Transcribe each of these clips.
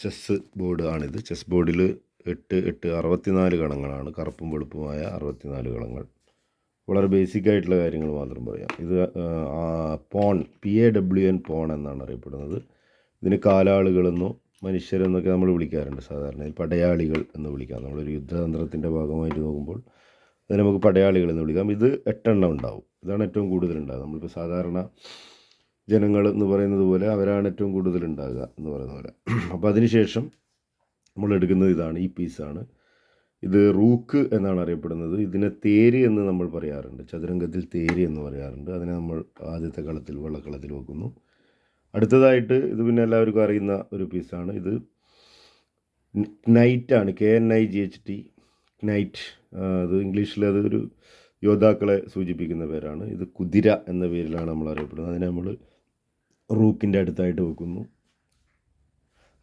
Chess board ആണിത്. Chess ബോർഡിൽ എട്ട് എട്ട് അറുപത്തിനാല് കളങ്ങളാണ് കറുപ്പും വെളുപ്പുമായ അറുപത്തിനാല് കളങ്ങൾ വളരെ ബേസിക് ആയിട്ടുള്ള കാര്യങ്ങൾ മാത്രം പറയാം. ഇത് pawn P A W N pawn എന്നാണ് അറിയപ്പെടുന്നത്. ഇതിന് കാലാളുകളെന്നോ മനുഷ്യരെന്നൊക്കെ നമ്മൾ വിളിക്കാറുണ്ട് സാധാരണ. പടയാളികൾ എന്ന് വിളിക്കാം. നമ്മളൊരു യുദ്ധതന്ത്രത്തിന്റെ ഭാഗമായിട്ട് നോക്കുമ്പോൾ അത് നമുക്ക് പടയാളികൾ എന്ന് വിളിക്കാം. ഇത് എട്ടെണ്ണം ഉണ്ടാവും. ഇതാണ് ഏറ്റവും കൂടുതൽ ഉണ്ടാകുക നമ്മളിപ്പോൾ സാധാരണ ജനങ്ങൾ എന്ന് പറയുന്നത് പോലെ അവരാണ് ഏറ്റവും കൂടുതൽ ഉണ്ടാകുക എന്ന് പറയുന്ന പോലെ. അപ്പോൾ അതിനുശേഷം നമ്മൾ എടുക്കുന്നത് ഇതാണ് ഈ പീസാണ് ഇത് റൂക്ക് എന്നാണ് അറിയപ്പെടുന്നത്. ഇതിനെ തേര് എന്ന് നമ്മൾ പറയാറുണ്ട്. ചതുരംഗത്തിൽ തേര് എന്ന് പറയാറുണ്ട്. അതിനെ നമ്മൾ ആദ്യത്തെ കളത്തിൽ വെള്ളക്കളത്തിൽ വെക്കുന്നു. അടുത്തതായിട്ട് ഇത് പിന്നെ എല്ലാവർക്കും അറിയുന്ന ഒരു പീസാണ് ഇത് നൈറ്റാണ് K N I G H T knight അത് ഇംഗ്ലീഷിൽ അതൊരു യോദ്ധാക്കളെ സൂചിപ്പിക്കുന്ന പേരാണ്. ഇത് കുതിര എന്ന പേരിലാണ് നമ്മൾ അറിയപ്പെടുന്നത്. അതിനെ നമ്മൾ റൂക്കിന്റെ അടുത്തായിട്ട് വെക്കുന്നു.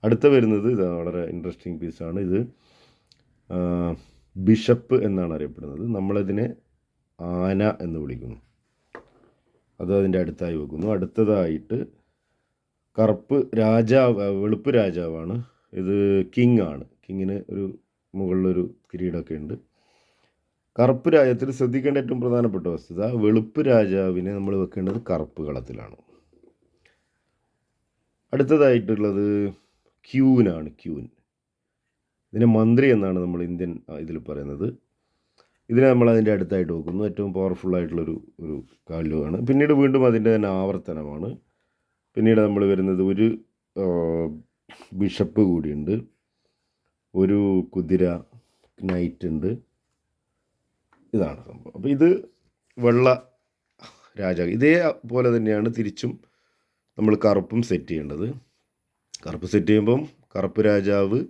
അടുത്ത വരുന്നത് ഇത് വളരെ ഇൻട്രസ്റ്റിംഗ് പീസാണ് ഇത് ബിഷപ്പ് എന്നാണ് അറിയപ്പെടുന്നത്. നമ്മളതിനെ ആന എന്ന് വിളിക്കുന്നു. അത് അതിന്റെ അടുത്തായി വെക്കുന്നു. അടുത്തതായിട്ട് കറുപ്പ് രാജാവ് വെളുപ്പ് രാജാവാണ്. ഇത് കിങ് ആണ്. കിങ്ങിന് ഒരു മുകളിലൊരു കിരീടമൊക്കെ ഉണ്ട്. കറുപ്പ് രാജ്യത്തിൽ ശ്രദ്ധിക്കേണ്ട ഏറ്റവും പ്രധാനപ്പെട്ട വസ്തുത വെളുപ്പ് രാജാവിനെ നമ്മൾ വെക്കേണ്ടത് കറുപ്പ് കളത്തിലാണ്. അടുത്തതായിട്ടുള്ളത് ക്യൂനാണ് ക്യൂൻ. ഇതിനെ മന്ത്രി എന്നാണ് നമ്മൾ ഇന്ത്യൻ ഇതിൽ പറയുന്നത്. ഇതിനെ നമ്മൾ അതിന്റെ അടുത്തായിട്ട് നോക്കുന്നു ഏറ്റവും പവർഫുൾ ആയിട്ടുള്ളൊരു ഒരു കാലുമാണ് പിന്നീട് വീണ്ടും അതിന്റെ തന്നെ ആവർത്തനമാണ്. പിന്നീട് നമ്മൾ വരുന്നത് ഒരു ബിഷപ്പ് കൂടിയുണ്ട്. ഒരു കുതിര നൈറ്റ് ഉണ്ട്. ഇതാണ് സംഭവം. അപ്പോൾ ഇത് വെള്ള രാജാവ്. ഇതേപോലെ തന്നെയാണ് തിരിച്ചും നമ്മൾ കറുപ്പും സെറ്റ് ചെയ്യേണ്ടത്. കറുപ്പ് സെറ്റ് ചെയ്യുമ്പം കറുപ്പ് രാജാവ്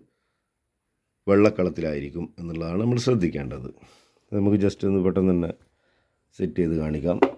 വെള്ളക്കളത്തിലായിരിക്കും എന്നുള്ളതാണ് നമ്മൾ ശ്രദ്ധിക്കേണ്ടത്. നമുക്ക് ജസ്റ്റ് ഒന്ന് പെട്ടെന്ന് തന്നെ സെറ്റ് ചെയ്ത് കാണിക്കാം.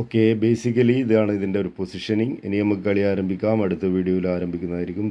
ഓക്കെ ബേസിക്കലി ഇതാണ് ഇതിന്റെ ഒരു പൊസിഷനിങ് ഇനി നമുക്ക് കളി ആരംഭിക്കാം. അടുത്ത വീഡിയോയിൽ ആരംഭിക്കുന്നതായിരിക്കും.